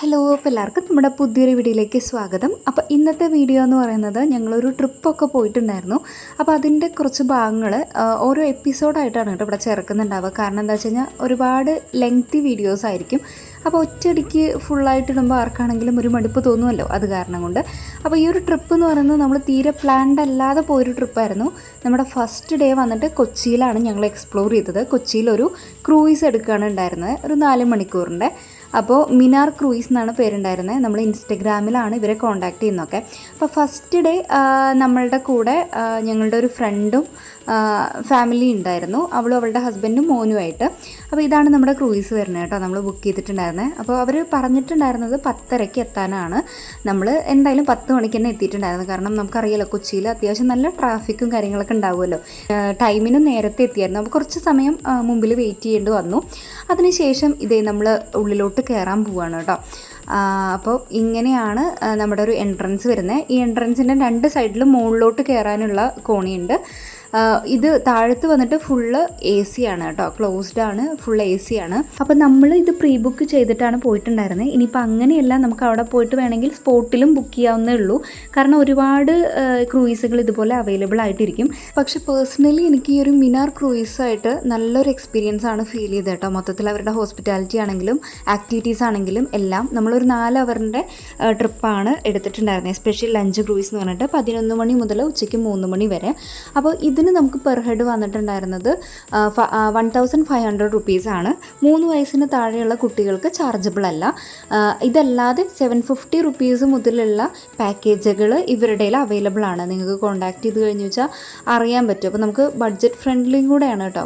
Hello. അപ്പോൾ എല്ലാവർക്കും നമ്മുടെ പുതിയൊരു വീഡിയോയിലേക്ക് സ്വാഗതം. അപ്പോൾ ഇന്നത്തെ വീഡിയോ എന്ന് പറയുന്നത് ഞങ്ങളൊരു ട്രിപ്പൊക്കെ പോയിട്ടുണ്ടായിരുന്നു. അപ്പോൾ അതിന്റെ കുറച്ച് ഭാഗങ്ങൾ ഓരോ എപ്പിസോഡായിട്ടാണ് കേട്ടോ ഇവിടെ ചേർക്കുന്നുണ്ടാവുക. കാരണം എന്താ വെച്ച് കഴിഞ്ഞാൽ ഒരുപാട് ലെങ്തി വീഡിയോസ് ആയിരിക്കും. അപ്പോൾ ഒറ്റയടിക്ക് ഫുള്ളായിട്ട് ഇടുമ്പോൾ ആർക്കാണെങ്കിലും ഒരു മടുപ്പ് തോന്നുമല്ലോ അത് കാരണം കൊണ്ട്. അപ്പോൾ ഈ ഒരു ട്രിപ്പ് എന്ന് പറയുന്നത് നമ്മൾ തീരെ പ്ലാൻഡ് അല്ലാതെ പോയൊരു ട്രിപ്പായിരുന്നു. നമ്മുടെ ഫസ്റ്റ് ഡേ വന്നിട്ട് കൊച്ചിയിലാണ് ഞങ്ങൾ എക്സ്പ്ലോർ ചെയ്തത്. കൊച്ചിയിലൊരു ക്രൂയിസ് എടുക്കുകയാണ് ഉണ്ടായിരുന്നത്. ഒരു നാല് മണിക്കൂറിന്റെ അപ്പോൾ മിനാർ ക്രൂയിസ് എന്നാണ് പേരുണ്ടായിരുന്നത് നമ്മൾ ഇൻസ്റ്റഗ്രാമിലാണ് ഇവരെ കോൺടാക്ട് ചെയ്യുന്നതൊക്കെ. അപ്പോൾ ഫസ്റ്റ് ഡേ നമ്മളുടെ കൂടെ ഞങ്ങളുടെ ഒരു ഫ്രണ്ടും ഫാമിലി ഉണ്ടായിരുന്നു. അവളും അവളുടെ ഹസ്ബൻഡും മോനുമായിട്ട്. അപ്പോൾ ഇതാണ് നമ്മുടെ ക്രൂയിസ് വരുന്നത് കേട്ടോ. നമ്മൾ ബുക്ക് ചെയ്തിട്ടുണ്ടായിരുന്നത് അപ്പോൾ അവർ പറഞ്ഞിട്ടുണ്ടായിരുന്നത് പത്തരയ്ക്ക് എത്താനാണ്. നമ്മൾ എന്തായാലും പത്ത് മണിക്ക് തന്നെ എത്തിയിട്ടുണ്ടായിരുന്നു. കാരണം നമുക്കറിയാലോ കൊച്ചിയിൽ അത്യാവശ്യം നല്ല ട്രാഫിക്കും കാര്യങ്ങളൊക്കെ ഉണ്ടാവുമല്ലോ. ടൈമിന് നേരത്തെ എത്തിയായിരുന്നു. അപ്പോൾ കുറച്ച് സമയം മുമ്പിൽ വെയിറ്റ് ചെയ്യേണ്ടി വന്നു. അതിനുശേഷം ഇതേ നമ്മൾ ഉള്ളിലോട്ട് കയറാൻ പോവാണ് കേട്ടോ. അപ്പോൾ ഇങ്ങനെയാണ് നമ്മുടെ ഒരു എൻട്രൻസ് വരുന്നത് ഈ എൻട്രൻസിന്റെ രണ്ട് സൈഡിലും മുകളിലോട്ട് കയറാനുള്ള കോണിയുണ്ട്. ഇത് താഴത്ത് വന്നിട്ട് ഫുള്ള് എ സി ആണ് കേട്ടോ. ക്ലോസ്ഡ് ആണ് ഫുൾ എ സി ആണ്. അപ്പോൾ നമ്മൾ ഇത് പ്രീ ബുക്ക് ചെയ്തിട്ടാണ് പോയിട്ടുണ്ടായിരുന്നത് ഇനിയിപ്പോൾ അങ്ങനെയല്ല നമുക്ക് അവിടെ പോയിട്ട് വേണമെങ്കിൽ സ്പോട്ടിലും ബുക്ക് ചെയ്യാവുന്നേ ഉള്ളൂ. കാരണം ഒരുപാട് ക്രൂയിസുകൾ ഇതുപോലെ അവൈലബിൾ ആയിട്ടിരിക്കും. പക്ഷെ പേഴ്സണലി എനിക്ക് ഈ ഒരു മിനാർ ക്രൂയിസായിട്ട് നല്ലൊരു എക്സ്പീരിയൻസ് ആണ് ഫീൽ ചെയ്തത് കേട്ടോ. മൊത്തത്തിൽ അവരുടെ ഹോസ്പിറ്റാലിറ്റി ആണെങ്കിലും ആക്ടിവിറ്റീസ് ആണെങ്കിലും എല്ലാം നമ്മളൊരു നാല് അവറിന്റെ ട്രിപ്പാണ് എടുത്തിട്ടുണ്ടായിരുന്നത് സ്പെഷ്യൽ ലഞ്ച് ക്രൂയിസ് എന്ന് പറഞ്ഞിട്ട് പതിനൊന്ന് മണി മുതൽ ഉച്ചയ്ക്ക് മൂന്ന് മണി വരെ. അപ്പോൾ ഇതിന് നമുക്ക് പെർ ഹെഡ് വന്നിട്ടുണ്ടായിരുന്നത് വൺ തൗസൻഡ് ഫൈവ് ഹൺഡ്രഡ് റുപ്പീസാണ് മൂന്ന് വയസ്സിന് താഴെയുള്ള കുട്ടികൾക്ക് ചാർജബിൾ അല്ല. ഇതല്ലാതെ സെവൻ ഫിഫ്റ്റി റുപ്പീസ് മുതലുള്ള പാക്കേജുകൾ ഇവരുടെ അവൈലബിൾ ആണ്. നിങ്ങൾക്ക് കോൺടാക്ട് ചെയ്ത് കഴിഞ്ഞു വെച്ചാൽ അറിയാൻ പറ്റും. അപ്പോൾ നമുക്ക് ബഡ്ജറ്റ് ഫ്രണ്ട്ലിയും കൂടെയാണ് കേട്ടോ.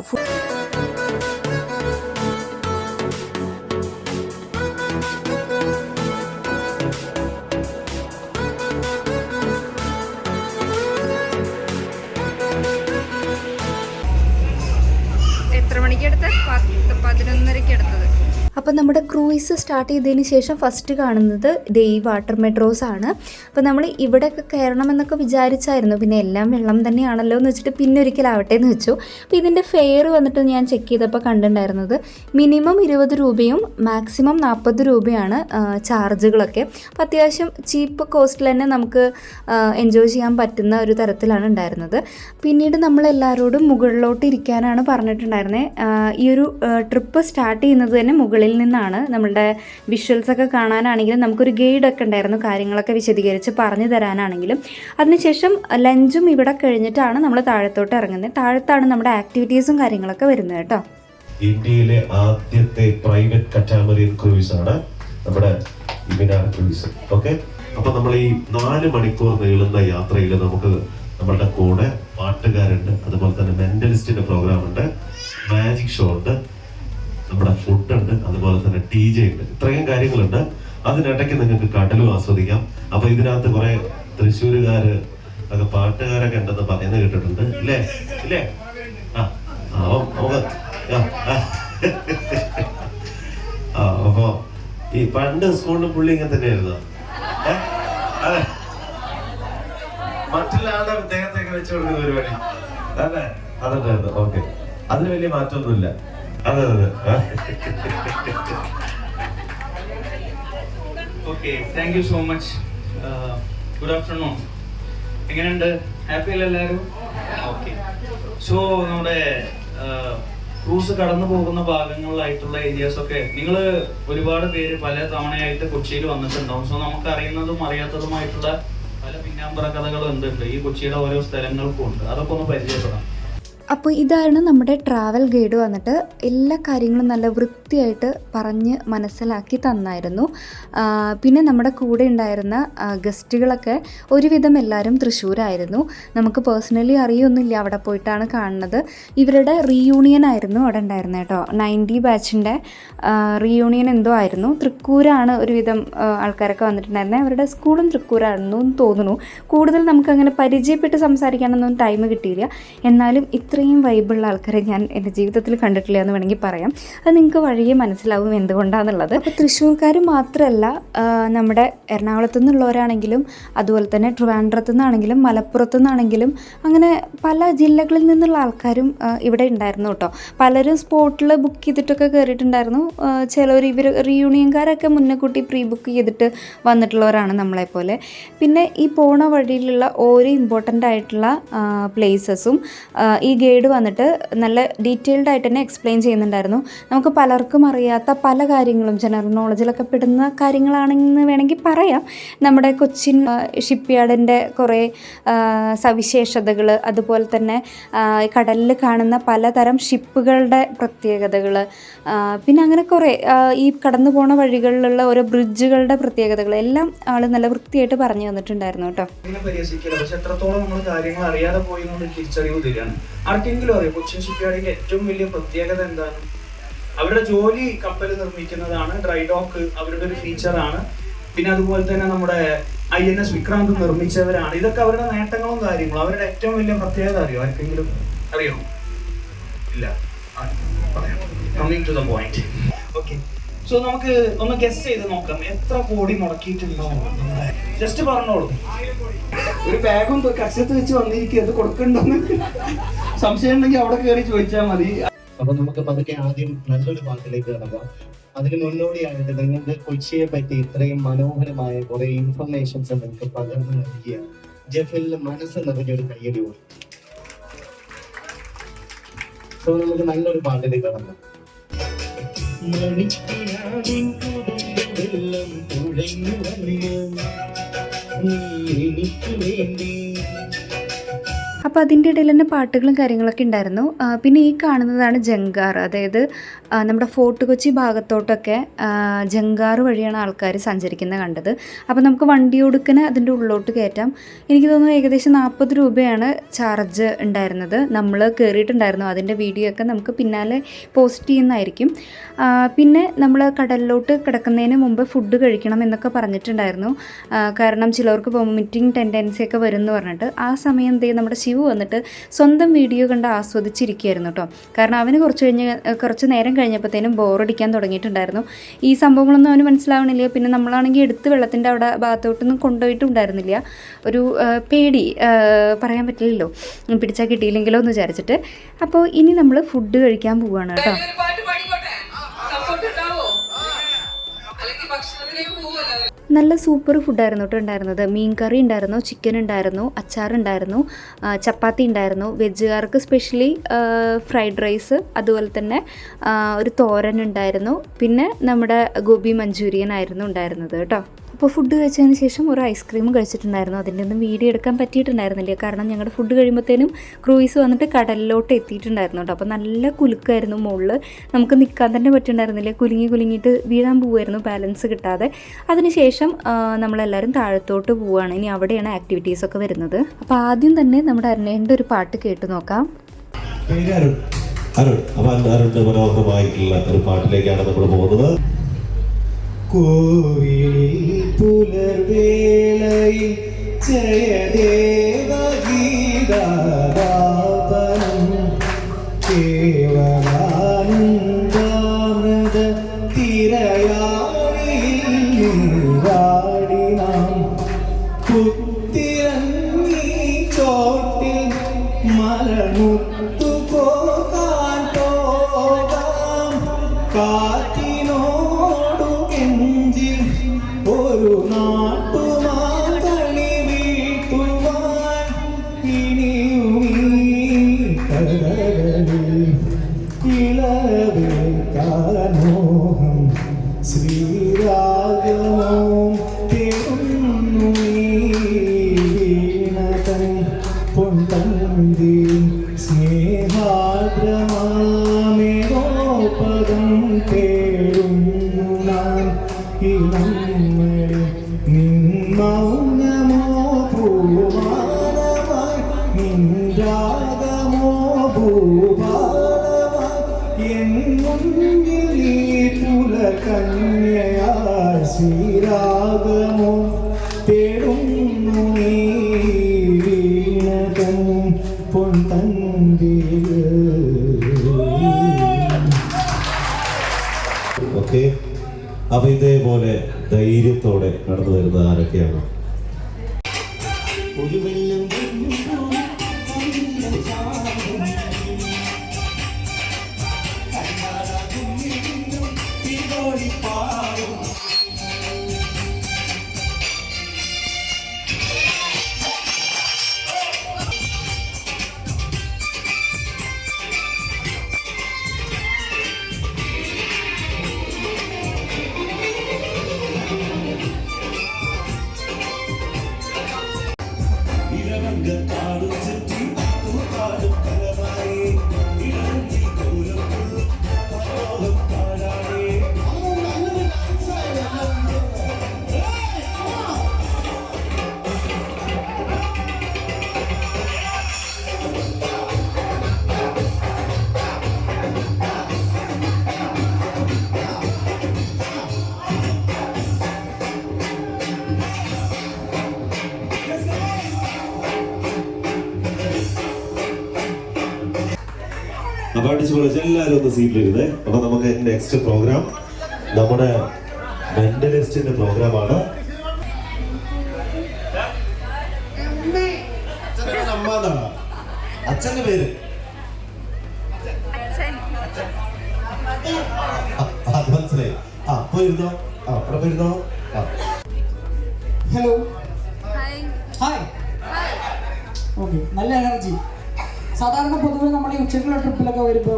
പത്ത് പതിനൊന്നരക്ക് എടുത്തത്. അപ്പോൾ നമ്മുടെ ക്രൂയിസ് സ്റ്റാർട്ട് ചെയ്തതിന് ശേഷം ഫസ്റ്റ് കാണുന്നത് ദേ ഈ വാട്ടർ മെട്രോസ് ആണ്. അപ്പോൾ നമ്മൾ ഇവിടെയൊക്കെ കയറണമെന്നൊക്കെ വിചാരിച്ചായിരുന്നു. പിന്നെ എല്ലാം വെള്ളം തന്നെയാണല്ലോ എന്ന് വെച്ചിട്ട് പിന്നെ ഒരിക്കലാവട്ടെ എന്ന് വെച്ചു. അപ്പോൾ ഇതിന്റെ ഫെയർ വന്നിട്ട് ഞാൻ ചെക്ക് ചെയ്തപ്പോൾ കണ്ടിട്ടുണ്ടായിരുന്നത് മിനിമം ഇരുപത് രൂപയും മാക്സിമം നാൽപ്പത് രൂപയാണ് ചാർജുകളൊക്കെ അപ്പോൾ അത്യാവശ്യം ചീപ്പ് കോസ്റ്റിൽ തന്നെ നമുക്ക് എൻജോയ് ചെയ്യാൻ പറ്റുന്ന ഒരു തരത്തിലാണ് ഉണ്ടായിരുന്നത്. പിന്നീട് നമ്മൾ എല്ലാവരോടും മുകളിലോട്ട് ഇരിക്കാനാണ് പറഞ്ഞിട്ടുണ്ടായിരുന്നത് ഈ ഒരു ട്രിപ്പ് സ്റ്റാർട്ട് ചെയ്യുന്നത് തന്നെ മുകളിൽ നിന്നാണ് നമ്മളുടെ വിഷ്വൽസ് ഒക്കെ കാണാനാണെങ്കിലും നമുക്കൊരു ഗൈഡൊക്കെ ഉണ്ടായിരുന്നു കാര്യങ്ങളൊക്കെ വിശദീകരിച്ച് പറഞ്ഞു തരാനാണെങ്കിലും. അതിനുശേഷം ലഞ്ചും ഇവിടെ കഴിഞ്ഞിട്ടാണ് നമ്മൾ താഴത്തോട്ട് ഇറങ്ങുന്നത്. താഴത്താണ് നമ്മുടെ ആക്ടിവിറ്റീസും കാര്യങ്ങളൊക്കെ വരുന്നത് കേട്ടോ. ഇന്ത്യയിലെ ആദ്യത്തെ പ്രൈവറ്റ് കറ്റാമറിയൻ ക്രൂയിസ് ആണ് നമ്മുടെ ഇമിനാർ ക്രൂയിസ് ഓക്കെ അപ്പൊ നമ്മൾ ഈ നാല് മണിക്കൂർ നീളുന്ന യാത്രയിൽ നമുക്ക് നമ്മളുടെ കൂടെ പാട്ടുകാരുണ്ട് അതുപോലെ തന്നെ മെന്റലിസ്റ്റിന്റെ പ്രോഗ്രാം ഉണ്ട് മാജിക് ഷോ ഉണ്ട് നമ്മുടെ ഫുഡ് ഉണ്ട് അതുപോലെ തന്നെ ടി ജെ ഉണ്ട് ഇത്രയും കാര്യങ്ങളുണ്ട്. അതിനിടയ്ക്ക് നിങ്ങൾക്ക് കടലും ആസ്വദിക്കാം. അപ്പൊ ഇതിനകത്ത് കുറെ തൃശ്ശൂരുകാര് ഒക്കെ പാട്ടുകാരൊക്കെ ഉണ്ടെന്ന് പറയുന്നത് കേട്ടിട്ടുണ്ട്. ഇല്ലേ? ഇല്ലേ? ആ അപ്പൊ ഈ പണ്ട് സ്കൂളിൽ പുള്ളി ഇങ്ങനെ തന്നെയായിരുന്നു? അതെ. മറ്റുള്ള ആളുടെ ദേഹത്തേക്ക് വെച്ചു പരിപാടി. അതെ അതെ അതെ. ഓക്കെ. അതിന് വലിയ മാറ്റമൊന്നുമില്ല. അതെ അതെ. Okay thank you so much good afternoon എങ്ങനെയുണ്ട്? ഹാപ്പി അല്ല എല്ലാവരും? ഓക്കെ സോ നമ്മുടെ ക്രൂസ് കടന്നു പോകുന്ന ഭാഗങ്ങളിലായിട്ടുള്ള ഏരിയാസ് ഒക്കെ നിങ്ങൾ ഒരുപാട് പേര് പല തവണയായിട്ട് കൊച്ചിയിൽ വന്നിട്ടുണ്ടാവും. സോ നമുക്ക് അറിയുന്നതും അറിയാത്തതുമായിട്ടുള്ള പല പിന്നാമ്പറ കഥകളും എന്തുണ്ട്? ഈ കൊച്ചിയുടെ ഓരോ സ്ഥലങ്ങൾക്കും ഉണ്ട്. അതൊക്കെ ഒന്ന് പരിചയപ്പെടാം. അപ്പോൾ ഇതാണ് നമ്മുടെ ട്രാവൽ ഗൈഡ് വന്നിട്ട് എല്ലാ കാര്യങ്ങളും നല്ല വൃത്തിയായിട്ട് പറഞ്ഞ് മനസ്സിലാക്കി തന്നായിരുന്നു. പിന്നെ നമ്മുടെ കൂടെ ഉണ്ടായിരുന്ന ഗസ്റ്റുകളൊക്കെ ഒരുവിധം എല്ലാവരും തൃശ്ശൂരായിരുന്നു. നമുക്ക് പേഴ്സണലി അറിയൊന്നുമില്ല അവിടെ പോയിട്ടാണ് കാണുന്നത്. ഇവരുടെ റീയൂണിയൻ ആയിരുന്നു അവിടെ ഉണ്ടായിരുന്നത് കേട്ടോ. നയന്റി ബാച്ചിന്റെ റീയൂണിയൻ എന്തോ ആയിരുന്നു. തൃക്കൂരാണ് ഒരുവിധം ആൾക്കാരൊക്കെ വന്നിട്ടുണ്ടായിരുന്നത്. അവരുടെ സ്കൂളും തൃക്കൂരായിരുന്നു എന്ന് തോന്നുന്നു. കൂടുതൽ നമുക്കങ്ങനെ പരിചയപ്പെട്ട് സംസാരിക്കാനൊന്നും ടൈം കിട്ടിയില്ല. എന്നാലും ഇത്ര ഇത്രയും വൈബുള്ള ആൾക്കാരെ ഞാൻ എന്റെ ജീവിതത്തിൽ കണ്ടിട്ടില്ല എന്ന് വേണമെങ്കിൽ പറയാം. അത് നിങ്ങൾക്ക് വഴിയെ മനസ്സിലാവും എന്തുകൊണ്ടാണെന്നുള്ളത് അപ്പോൾ തൃശ്ശൂർക്കാർ മാത്രമല്ല നമ്മുടെ എറണാകുളത്തു നിന്നുള്ളവരാണെങ്കിലും അതുപോലെ തന്നെ ട്രിവാൻഡ്രത്തു നിന്നാണെങ്കിലും മലപ്പുറത്തു നിന്നാണെങ്കിലും അങ്ങനെ പല ജില്ലകളിൽ നിന്നുള്ള ആൾക്കാരും ഇവിടെ ഉണ്ടായിരുന്നു കേട്ടോ. പലരും സ്പോട്ടിൽ ബുക്ക് ചെയ്തിട്ടൊക്കെ കയറിയിട്ടുണ്ടായിരുന്നു ചിലർ ഇവർ റീയൂണിയൻകാരൊക്കെ മുന്നേ കൂട്ടി പ്രീ ബുക്ക് ചെയ്തിട്ട് വന്നിട്ടുള്ളവരാണ് നമ്മളെപ്പോലെ. പിന്നെ ഈ പോണ വഴിയിലുള്ള ഓരോ ഇമ്പോർട്ടന്റ് ആയിട്ടുള്ള പ്ലേസസും ഈ ഗൈഡ് വന്നിട്ട് നല്ല ഡീറ്റെയിൽഡ് ആയിട്ട് തന്നെ എക്സ്പ്ലെയിൻ ചെയ്യുന്നുണ്ടായിരുന്നു. നമുക്ക് പലർക്കും അറിയാത്ത പല കാര്യങ്ങളും ജനറൽ നോളജിലൊക്കെ പെടുന്ന കാര്യങ്ങളാണെന്ന് വേണമെങ്കിൽ പറയാം. നമ്മുടെ കൊച്ചിൻ ഷിപ്പ് യാർഡിന്റെ കുറേ സവിശേഷതകൾ അതുപോലെ തന്നെ കടലിൽ കാണുന്ന പലതരം ഷിപ്പുകളുടെ പ്രത്യേകതകൾ പിന്നെ അങ്ങനെ കുറേ ഈ കടന്നു പോണ വഴികളിലുള്ള ഓരോ ബ്രിഡ്ജുകളുടെ പ്രത്യേകതകൾ എല്ലാം ആൾ നല്ല വൃത്തിയായിട്ട് പറഞ്ഞു തന്നിട്ടുണ്ടായിരുന്നു കേട്ടോ. എത്രത്തോളം നമ്മൾ കാര്യങ്ങൾ അറിയാതെ പോയി തിരിച്ചറിവ് തരികയാണ്. ആർക്കെങ്കിലും അറിയാം? കൊച്ചിൻ ഷിപ്പ്യാർഡിന്റെ ഏറ്റവും വലിയ പ്രത്യേകത എന്താണ്? അവരുടെ ജോലി കപ്പൽ നിർമ്മിക്കുന്നതാണ് ഡ്രൈ ഡോക്ക് അവരുടെ ഒരു ഫീച്ചറാണ്. പിന്നെ അതുപോലെ തന്നെ നമ്മുടെ ഐ എൻ എസ് വിക്രാന്ത് നിർമ്മിച്ചവരാണ്. ഇതൊക്കെ അവരുടെ നേട്ടങ്ങളും കാര്യങ്ങളും. അവരുടെ ഏറ്റവും വലിയ പ്രത്യേകത അറിയോ? ആർക്കെങ്കിലും അറിയോ? ഇല്ല. Coming to the point okay so നമുക്ക് ഒന്ന് ഗസ് ചെയ്ത് നോക്കാം. എത്ര കോടി മുടക്കിയിട്ടുണ്ടോ? ജസ്റ്റ് പറഞ്ഞോളൂ. ഒരു ബാഗും കക്ഷത്ത് വെച്ച് വന്നിരിക്കുക അത് കൊടുക്കണ്ടെന്ന്. സംശയം ഉണ്ടെങ്കിൽ അവിടെ കയറി ചോദിച്ചാൽ മതി. അപ്പൊ നമുക്ക് പതുക്കെ ആദ്യം നല്ലൊരു പാട്ടിലേക്ക് കടക്കാം. അതിന് മുന്നോടിയായിട്ട് നിങ്ങൾക്ക് കൊച്ചിയെ പറ്റി ഇത്രയും മനോഹരമായ കുറെ ഇൻഫർമേഷൻസ് നിങ്ങൾക്ക് പകർന്നു നൽകിയ ജഫിൽ മനസ്സ് നിറഞ്ഞൊരു കയ്യടി പോയി സോ നമുക്ക് നല്ലൊരു പാട്ടിലേക്ക് കടക്കാം. മണിക്കിനാവിൻ കുടുംബവെള്ളം തുഴഞ്ഞു വന്നു. നീ എനിക്ക് വേണ്ടി അപ്പോൾ അതിന്റെ ഇടയിൽ തന്നെ പാട്ടുകളും കാര്യങ്ങളൊക്കെ ഉണ്ടായിരുന്നു. പിന്നെ ഈ കാണുന്നതാണ് ജങ്കാർ. അതായത് നമ്മുടെ ഫോർട്ട് കൊച്ചി ഭാഗത്തോട്ടൊക്കെ ജങ്കാർ വഴിയാണ് ആൾക്കാർ സഞ്ചരിക്കുന്നത് കണ്ടത്. അപ്പോൾ നമുക്ക് വണ്ടി കൊടുക്കുന്ന അതിന്റെ ഉള്ളിലോട്ട് കയറ്റാം. എനിക്ക് തോന്നുന്നു ഏകദേശം നാൽപ്പത് രൂപയാണ് ചാർജ് ഉണ്ടായിരുന്നത്. നമ്മൾ കയറിയിട്ടുണ്ടായിരുന്നു അതിന്റെ വീഡിയോ ഒക്കെ നമുക്ക് പിന്നാലെ പോസ്റ്റ് ചെയ്യുന്നതായിരിക്കും. പിന്നെ നമ്മൾ കടലിലോട്ട് കിടക്കുന്നതിന് മുമ്പ് ഫുഡ് കഴിക്കണം എന്നൊക്കെ പറഞ്ഞിട്ടുണ്ടായിരുന്നു. കാരണം ചിലവർക്ക് വോമിറ്റിംഗ് ടെൻഡൻസി ഒക്കെ വരും എന്ന് പറഞ്ഞിട്ട് ആ സമയം എന്തേ നമ്മുടെ ശിവു വന്നിട്ട് സ്വന്തം വീഡിയോ കണ്ട് ആസ്വദിച്ചിരിക്കുകയായിരുന്നു കേട്ടോ. കാരണം അവന് കുറച്ച് കഴിഞ്ഞ് കുറച്ച് നേരം കഴിഞ്ഞപ്പോഴത്തേനും ബോറടിക്കാൻ തുടങ്ങിയിട്ടുണ്ടായിരുന്നു. ഈ സംഭവങ്ങളൊന്നും അവന് മനസ്സിലാവണില്ല. പിന്നെ നമ്മളാണെങ്കിൽ എടുത്ത് വെള്ളത്തിന്റെ അവിടെ ഭാഗത്തോട്ടൊന്നും കൊണ്ടുപോയിട്ടുണ്ടായിരുന്നില്ല. ഒരു പേടി പറയാൻ പറ്റില്ലല്ലോ. പിടിച്ചാൽ കിട്ടിയില്ലെങ്കിലോ എന്ന് വിചാരിച്ചിട്ട്. അപ്പോൾ ഇനി നമ്മൾ ഫുഡ് കഴിക്കാൻ പോവുകയാണ് കേട്ടോ. ഭക്ഷണത്തിലേക്ക് പോവല്ലോ നല്ല സൂപ്പർ ഫുഡായിരുന്നു കേട്ടോ ഉണ്ടായിരുന്നത്. മീൻ കറി ഉണ്ടായിരുന്നു ചിക്കൻ ഉണ്ടായിരുന്നു അച്ചാറുണ്ടായിരുന്നു ചപ്പാത്തി ഉണ്ടായിരുന്നു. വെജുകാർക്ക് സ്പെഷ്യലി ഫ്രൈഡ് റൈസ് അതുപോലെ തന്നെ ഒരു തോരൻ ഉണ്ടായിരുന്നു. പിന്നെ നമ്മുടെ ഗോബി മഞ്ചൂരിയൻ ആയിരുന്നു ഉണ്ടായിരുന്നത് കേട്ടോ അപ്പോൾ ഫുഡ് കഴിച്ചതിന് ശേഷം ഒരു ഐസ്ക്രീം കഴിച്ചിട്ടുണ്ടായിരുന്നു. അതിന്റെ ഒന്നും വീഡിയോ എടുക്കാൻ പറ്റിയിട്ടുണ്ടായിരുന്നില്ല. കാരണം ഞങ്ങളുടെ ഫുഡ് കഴിയുമ്പോഴത്തേനും ക്രൂയിസ് വന്നിട്ട് കടലിലോട്ട് എത്തിയിട്ടുണ്ടായിരുന്നു കേട്ടോ അപ്പോൾ നല്ല കുലുക്കായിരുന്നു മുകളിൽ നമുക്ക് നിൽക്കാൻ തന്നെ പറ്റുന്നുണ്ടായിരുന്നില്ല കുലുങ്ങി കുലുങ്ങിയിട്ട് വീഴാൻ പോവുമായിരുന്നു ബാലൻസ് കിട്ടാതെ. അതിനുശേഷം നമ്മളെല്ലാവരും താഴത്തോട്ട് പോവുകയാണ് ഇനി അവിടെയാണ് ആക്ടിവിറ്റീസ് ഒക്കെ വരുന്നത്. അപ്പോൾ ആദ്യം തന്നെ നമ്മുടെ അരുണേന്റെ ഒരു പാട്ട് കേട്ട് നോക്കാം. അരുൺ. അരുൺ. അപ്പൊ മനോഹരമായിട്ടുള്ള ഒരു പാട്ടിലേക്കാണ് നമ്മൾ പോകുന്നത്. കോവിലിൽ പുലർവേളയിൽ ജയദേവഗീതാലാപനം கொண்டாந்தி ഓക്കെ അപ്പൊ ഇതേപോലെ ധൈര്യത്തോടെ നടന്നു വരുന്നത് ആരൊക്കെയാണ്? ഒരു പോലെ അടിച്ചു പൊളിച്ച് എല്ലാവരും ഒന്ന് സീറ്റിലിരുന്നേ അപ്പൊ നമുക്ക് നെക്സ്റ്റ് പ്രോഗ്രാം നമ്മുടെ മെന്റലിസ്റ്റിന്റെ പ്രോഗ്രാമാണ് അച്ഛന്റെ പേര്? അത് മനസ്സിലായി. ആ പോയിരുന്നോ ആ അവിടെ പോയിരുന്നോ ആ. ഹലോ ഹായ് ഓക്കെ നല്ല എനർജി സാധാരണ പൊതുവെ നമ്മൾ ഈ ഉച്ചക്കുള്ള ട്രിപ്പിലൊക്കെ വരുമ്പോ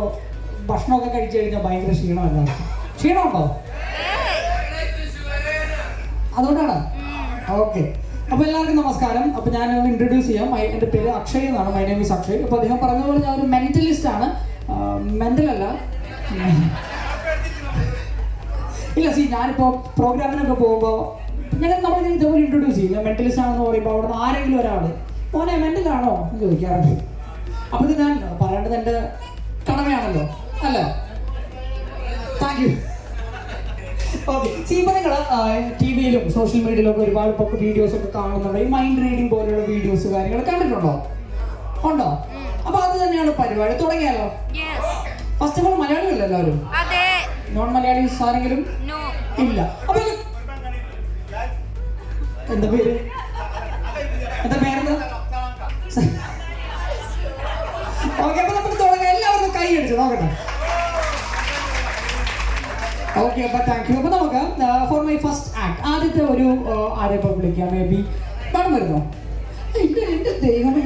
ഭക്ഷണമൊക്കെ കഴിച്ചു കഴിഞ്ഞാൽ ഭയങ്കര ക്ഷീണമല്ല ക്ഷീണമുണ്ടോ? അതുകൊണ്ടാണ്. ഓക്കെ. അപ്പോൾ എല്ലാവർക്കും നമസ്കാരം. അപ്പോൾ ഞാൻ ഇൻട്രൊഡ്യൂസ് ചെയ്യാം. എന്റെ പേര് അക്ഷയ് എന്നാണ്. My name is Akshay. അപ്പോൾ അദ്ദേഹം പറഞ്ഞ പോലെ ഞാൻ ഒരു മെന്റലിസ്റ്റ് ആണ്. മെന്റലല്ല ഇല്ല സി ഞാനിപ്പോൾ പ്രോഗ്രാമിനൊക്കെ പോകുമ്പോൾ ഞങ്ങൾ നമ്മൾ ഇതേപോലെ ഇൻട്രൊഡ്യൂസ് ചെയ്യും മെന്റലിസ്റ്റ് ആണെന്ന് പറയുമ്പോൾ അവിടെ ആരെങ്കിലും ഒരാൾ മോനെ മെന്റലാണോ എന്ന് ചോദിക്കാറുണ്ട്. അപ്പോൾ ഇത് ഞാൻ പറയേണ്ടത് എന്റെ കടമയാണല്ലോ അല്ലേ? താങ്ക് യു ഓക്കെ നിങ്ങൾ ടി വിയിലും സോഷ്യൽ മീഡിയയിലും ഒക്കെ ഒരുപാട് ഇപ്പോൾ വീഡിയോസ് ഒക്കെ കാണുന്നുണ്ട്. ഈ മൈൻഡ് റീഡിംഗ് പോലെയുള്ള വീഡിയോസ് കാര്യങ്ങൾ കണ്ടിട്ടുണ്ടോ? ഉണ്ടോ? അപ്പൊ അത് തന്നെയാണ് പരിപാടി. തുടങ്ങിയാലോ? ഫസ്റ്റ് ഓഫ് ഓൾ മലയാളികളല്ലേ എല്ലാവരും? നോൺ മലയാളീസ് ആരെങ്കിലും? ഇല്ല. അപ്പൊ എന്താ പേര്? നോക്കട്ടെ ഓക്കെ അപ്പൊ താങ്ക് യു അപ്പൊ നമുക്ക് ഫോർ മൈ ഫസ്റ്റ് ആക്ട് ആദ്യത്തെ ഒരു ആരെ ഇപ്പൊ വിളിക്കാം? മേ ബി പണം വരുന്നോ എന്റെ എന്റെ ദൈവമേ.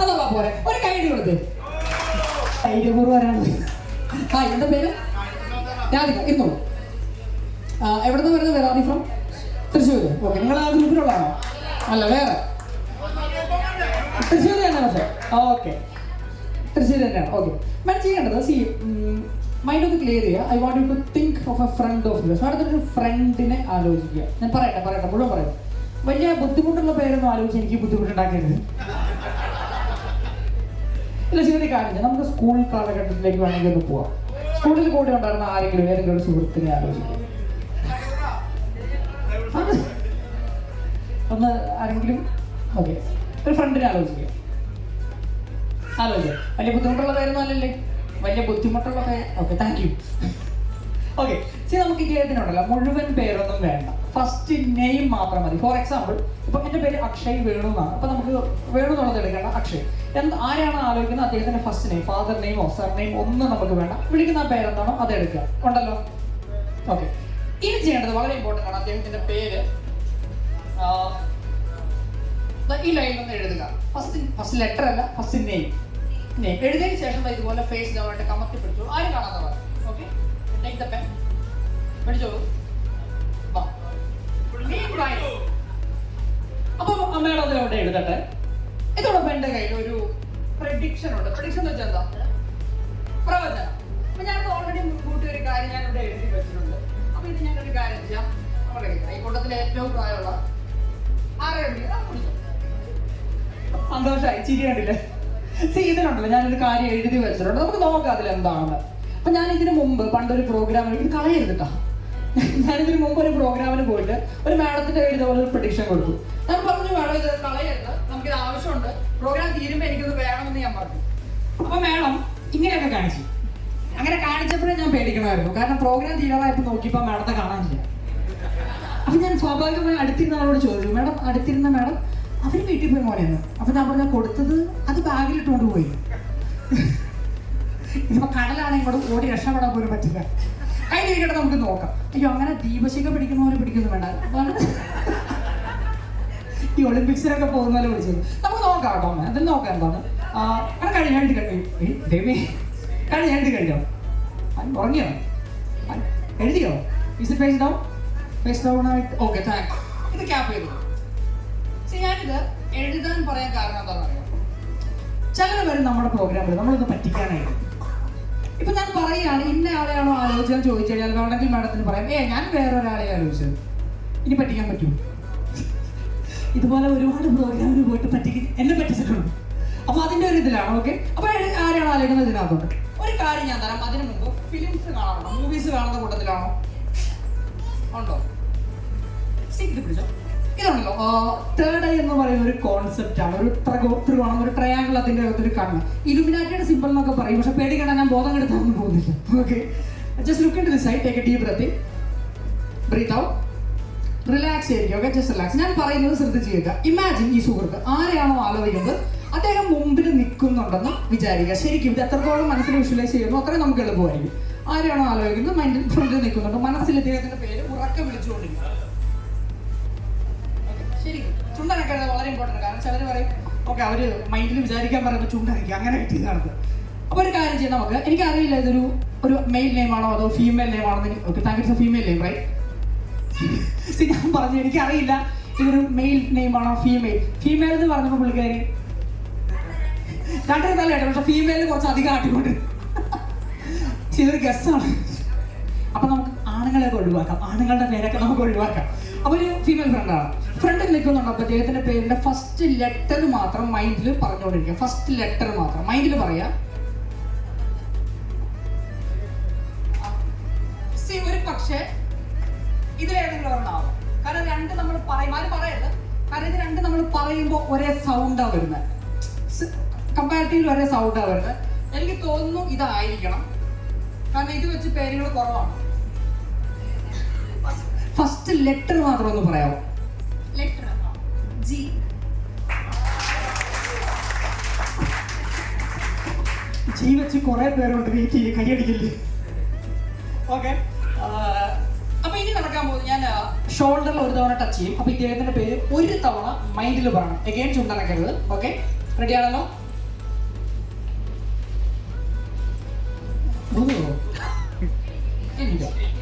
അതാ പോരെ ഒരു കൈഡി കൊടുത്ത്. ധൈര്യപൂർവം വരാണ് ആ എന്താ പേര്? രാധിക ഇരുന്നോളൂ എവിടെ നിന്ന് വരുന്നത്? രാധി ഫ്രം തൃശ്ശൂർ ഓക്കെ നിങ്ങൾ ആ ഗ്രൂപ്പിലുള്ളതാണോ അല്ല വേറെ. തൃശ്ശൂർ തന്നെ പക്ഷേ. ഓക്കെ തൃശ്ശൂർ തന്നെയാണ് ഓക്കെ മാഡം ചെയ്യേണ്ടത് സി മൈൻഡ് ഒന്ന് ക്ലിയർ ചെയ്യുക. I want you to think of a friend of yours അടുത്തൊരു ഫ്രണ്ടിനെ ആലോചിക്കുക. ഞാൻ പറയട്ടെ പറയട്ടെ മുഴുവൻ പറയാം. വലിയ ബുദ്ധിമുട്ടുള്ള പേരൊന്നും ആലോചിച്ച് എനിക്ക് ബുദ്ധിമുട്ടുണ്ടാക്കരുത്. ഇല്ല ശരി കാണില്ല നമുക്ക് സ്കൂൾ കാലഘട്ടത്തിലേക്ക് വേണമെങ്കിൽ ഒന്ന് പോവാം. സ്കൂളിൽ കൂടെ ഉണ്ടായിരുന്ന ആരെങ്കിലും ഏതെങ്കിലും ഒരു സുഹൃത്തിനെ ആലോചിക്കും. ഒന്ന് ആരെങ്കിലും ഓക്കെ ഒരു ഫ്രണ്ടിനെ ആലോചിക്കുക ആലോചിക്കാം വലിയ ബുദ്ധിമുട്ടുള്ള പേരൊന്നും അല്ലല്ലേ? വലിയ ബുദ്ധിമുട്ടുള്ള പേര് ഓക്കെ താങ്ക് യു ഓക്കെ ശരി നമുക്ക് ഇദ്ദേഹത്തിനുണ്ടല്ലോ മുഴുവൻ പേരൊന്നും വേണ്ട. ഫസ്റ്റ് നെയിം മാത്രം മതി. ഫോർ എക്സാമ്പിൾ ഇപ്പൊ എന്റെ പേര് അക്ഷയ് വേണു എന്നാണ്. അപ്പൊ നമുക്ക് വേണു എന്നുള്ളത് എടുക്കേണ്ട അക്ഷയ്. എന്ത് ആരെയാണ് ആലോചിക്കുന്നത്? അദ്ദേഹത്തിന്റെ ഫസ്റ്റ് നെയിം ഫാദർ നെയിമോ സർ നെയിം ഒന്നും നമുക്ക് വേണ്ട. വിളിക്കുന്ന പേരെന്താണോ അത് എടുക്കുക. ഉണ്ടല്ലോ? ഓക്കെ ഇനി ചെയ്യേണ്ടത് വളരെ ഇമ്പോർട്ടന്റ് ആണ് അദ്ദേഹത്തിന്റെ പേര്. ഈ ലൈനിൽ ഒന്ന് എഴുതുക. ഫസ്റ്റ് ഫസ്റ്റ് ലെറ്റർ അല്ല ഫസ്റ്റ് നെയിം എഴുതിയതിന് ശേഷം ഇതുപോലെ ഫേസ് ഡൗൺ കമത്തി പിടിച്ചോളൂ ആരും കാണാത്തവർ ഓക്കെ ടേക്ക് ദ പെൻ പിടിച്ചോളൂ. അപ്പൊ അമ്മയുടെ അതിലോട്ട് എഴുതട്ടെ. ഇതോടൊപ്പം എന്റെ കയ്യിൽ ഒരു പ്രഡിക്ഷൻ ഉണ്ട്. പ്രഡിക്ഷൻ എന്ന് വെച്ചാൽ എന്താ? പ്രവചനം. അപ്പൊ ഞാൻ ഓൾറെഡി മുൻകൂട്ടി ഒരു കാര്യം ഞാൻ ഇവിടെ എഴുതി വെച്ചിട്ടുണ്ട്. അപ്പൊ ഇത് ഞാനൊരു കാര്യം ചെയ്യാം. നമ്മുടെ ഈ കൂട്ടത്തിലെ ഏറ്റവും പ്രായമുള്ള ആരെ സന്തോഷായി. ചിരി കണ്ടില്ലേ സി ഇതിനുണ്ടല്ലോ ഞാനൊരു കാര്യം എഴുതി വെച്ചിട്ടുണ്ട്. നമുക്ക് നോക്കാം അതിൽ എന്താണെന്ന് അപ്പൊ ഞാൻ ഇതിന് മുമ്പ് പണ്ടൊരു പ്രോഗ്രാമിൽ ഇത് കളയരുത് കേട്ടോ ഞാനിതിന് മുമ്പ് ഒരു പ്രോഗ്രാമിന് പോയിട്ട് ഒരു മാഡത്തിന്റെ കയ്യിൽ ഇതുപോലെ ഒരു പ്രഡിക്ഷൻ കൊടുത്തു. ഞാൻ പറഞ്ഞു മാഡം ഇത് കളയരുത്. നമുക്കിത് ആവശ്യമുണ്ട്. പ്രോഗ്രാം തീരുമ്പോൾ എനിക്കൊന്ന് വേണമെന്ന് ഞാൻ പറഞ്ഞു. അപ്പൊ മാഡം ഇങ്ങനെയൊക്കെ കാണിച്ചു. അങ്ങനെ കാണിച്ചപ്പോഴേ ഞാൻ പേടിക്കണമായിരുന്നു. കാരണം പ്രോഗ്രാം തീരാറായപ്പോൾ നോക്കിയപ്പോൾ മാഡത്തെ കാണാനില്ല അപ്പൊ ഞാൻ സ്വാഭാവികമായി അടുത്തിരുന്ന ആളോട് ചോദിച്ചു മാഡം അടുത്തിരുന്ന മാഡം അവർ വീട്ടിൽ പോയി മോനെന്ന്. അപ്പൊ ഞാൻ പറഞ്ഞ കൊടുത്തത് അത് ബാഗിലിട്ടുകൊണ്ട് പോയി. ഇപ്പൊ കടലാണ് ഇങ്ങോട്ട് ഓടി രക്ഷപ്പെടാൻ പോലും പറ്റില്ല. കയ്യിലിരിക്കട്ടെ നമുക്ക് നോക്കാം. അയ്യോ അങ്ങനെ ദീപശിഖ പിടിക്കുന്ന പോലെ പിടിക്കുന്നു വേണ്ട. ഈ ഒളിമ്പിക്സിലൊക്കെ പോകുന്ന പോലെ വിളിച്ചത്. നമുക്ക് നോക്കാം കേട്ടോ അതിൽ നോക്കാം എന്താണ്. അങ്ങനെ കഴിഞ്ഞ എഴുതി കഴിഞ്ഞു. ദൈവമേ കഴിഞ്ഞ ഉറങ്ങിയോ? എഴുതിയോ? Is face down face down ആയിട്ട് ഓക്കെ താങ്ക് ഇത് ക്യാപ്പ് ചെയ്തു. ഞാനിത് എഴുതാൻ പറയാൻ കാരണം എന്താണെന്ന് അറിയാം ചിലർ വരും നമ്മുടെ പ്രോഗ്രാമിൽ നമ്മളിത് പറ്റിക്കാനായിട്ട് ഇപ്പൊ ഞാൻ പറയുകയാണ് ഇന്ന ആളെയാണോ ആലോചിച്ചാൽ ചോദിച്ചു കഴിഞ്ഞാൽ വേണമെങ്കിൽ മാഡത്തിന് പറയാം. ഏ ഞാൻ വേറെ ഒരാളെ ആലോചിച്ചത്. ഇനി പറ്റിക്കാൻ പറ്റുമോ ഇതുപോലെ ഒരുപാട് പ്രോഗ്രാമിന് പോയിട്ട് പറ്റിക്ക് എന്നെ പറ്റിച്ചിട്ടുണ്ട്. അപ്പൊ അതിന്റെ ഒരു ഇതിലാണ് ഓക്കെ അപ്പൊ ആരാണ് ആലോചിക്കുന്നത് ഇതിനകത്തോട്ട്? ഒരു കാര്യം ഞാൻ തരാം. അതിനു മുമ്പ് ഫിലിംസ് കാണണം. മൂവീസ് കാണുന്ന കൂട്ടത്തിലാണോ? ഉണ്ടോ? ഇത് പിടിച്ചോ. ഇതാണല്ലോ തേർഡ് ഐ എന്ന് പറയുന്ന ഒരു കോൺസെപ്റ്റ് ആണ്. ഒരു ത്രകോ- ത്രികോണം ഒരു ട്രയാങ്കിൾ അതിന്റെ അകത്തൊരു കണ്ണ്. ഇലുമിനാറ്റിയുടെ സിമ്പിൾ എന്നൊക്കെ പറയും. പക്ഷെ പേടി കണ്ടാൽ ഞാൻ ബോധം കെടുത്താനൊന്നും പോകുന്നില്ല. Okay just look into side take a deep breath breathe out relax ചെയ്തിരിക്കുക ഓക്കെ ജസ്റ്റ് റിലാക്സ് ഞാൻ പറയുന്നത് ശ്രദ്ധിച്ച് കേൾക്കുക. ഇമാജിൻ ഈ സുഹൃത്ത് ആരെയാണോ ആലോചിക്കുന്നത്? അദ്ദേഹം മുമ്പിൽ നിൽക്കുന്നുണ്ടെന്ന് വിചാരിക്കുക. ശരിക്കും ഇത് എത്രത്തോളം മനസ്സിൽ വിഷ്വലൈസ് ചെയ്യുന്നു? അത്രയും നമുക്ക് എളുപ്പമായിരിക്കും. ആരെയാണോ ആലോചിക്കുന്നത്? മൈൻഡിൽ ഫ്രണ്ടിൽ നിൽക്കുന്നുണ്ട്. മനസ്സിൽ ഇദ്ദേഹത്തിന്റെ പേര് ഉറക്കം വിളിച്ചുകൊണ്ടിരിക്കുക ശരി ചുണ്ടനൊക്കെ വളരെ ഇമ്പോർട്ടന്റ് കാരണം ചിലർ പറയും ഓക്കെ അവർ മൈൻഡിൽ വിചാരിക്കാൻ പറയുമ്പോൾ ചുണ്ടനക്കുക അങ്ങനെ കിട്ടിയതാണ് അപ്പോൾ ഒരു കാര്യം ചെയ്യാം നമുക്ക്. എനിക്കറിയില്ല ഇതൊരു ഒരു മെയിൽ നെയിമാണോ അതോ ഫീമെയിൽ നെയിമാണോ എന്ന് okay thank you female name right see ഞാൻ പറഞ്ഞു എനിക്കറിയില്ല ഇതൊരു മെയിൽ നെയിമാണോ ഫീമെയിൽ ഫീമെയിൽ എന്ന് പറഞ്ഞപ്പോൾ പുള്ളിക്കാരി നാട്ടിൽ നല്ല കേട്ടോ പക്ഷെ ഫീമെയിൽ കുറച്ച് അധികം ആട്ടിക്കൊണ്ട്. ഇതൊരു ഗസ്സാണ് അപ്പൊ നമുക്ക് ആണുങ്ങളെയൊക്കെ ഒഴിവാക്കാം. ആണുങ്ങളുടെ പേരൊക്കെ നമുക്ക് ഒഴിവാക്കാം. അപ്പൊ ഒരു ഫീമെയിൽ ഫ്രണ്ടാണ് ഫ്രണ്ടിൽ നിൽക്കുന്നുണ്ട് അപ്പൊ അദ്ദേഹത്തിന്റെ പേരിന്റെ ഫസ്റ്റ് ലെറ്റർ മാത്രം മൈൻഡിൽ പറഞ്ഞുകൊണ്ടിരിക്കുക ഫസ്റ്റ് ലെറ്റർ മാത്രം. മൈൻഡിൽ പറയാ. ഒരു പക്ഷേ ഇതിലേതെങ്കിലും ഒരെണ്ണാവും കാരണം രണ്ട് നമ്മൾ പറയും. ആരും പറയരുത്? കാരണം ഇത് രണ്ട് നമ്മൾ പറയുമ്പോൾ ഒരേ സൗണ്ടാ വരുന്നത് കമ്പാരിറ്റീവ്ലി ഒരേ സൗണ്ടാ വരുന്നത് എനിക്ക് തോന്നുന്നു ഇതായിരിക്കണം. കാരണം ഇത് വെച്ച് പേരുകൾ കുറവാണ്. ഫസ്റ്റ് ലെറ്റർ മാത്രം ഒന്ന് പറയാമോ ലെറ്റർ ജി ജി വെച്ച് കുറെ പേരുണ്ട് എനിക്ക് കൈയടിക്കില്ലേ ഓക്കെ അപ്പൊ ഇനി നടക്കാൻ പോകുന്നത് ഞാൻ ഷോൾഡറിൽ ഒരു തവണ ടച്ച് ചെയ്യും. അപ്പൊ ഇദ്ദേഹത്തിന്റെ പേര് ഒരു തവണ മൈൻഡിൽ പറയണം. എഗെയിൻ ചുണ്ടനക്കരുത് ഓക്കെ റെഡി ആണല്ലോ? ഓ.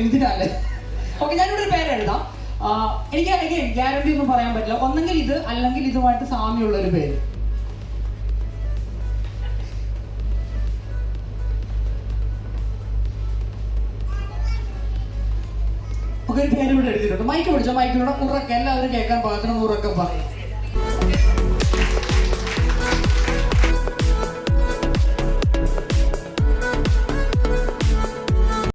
എന്തിനാല്ലേ ഓക്കെ ഞാനിവിടെ ഒരു പേര് എഴുതാം. ആ, എനിക്ക് എനിക്ക് ഗ്യാരണ്ടി ഒന്നും പറയാൻ പറ്റില്ല. ഒന്നെങ്കിൽ ഇത് അല്ലെങ്കിൽ ഇതുമായിട്ട് സാമ്യമുള്ള ഒരു പേര്. ഒരു പേര് ഇവിടെ എഴുതിയിട്ടുണ്ട്. മൈക്ക് പിടിച്ചോ? മൈക്കിലൂടെ ഉറക്കെ. എല്ലാവരും കേൾക്കാൻ പാകത്തിന് ഉറക്കെ പറയും.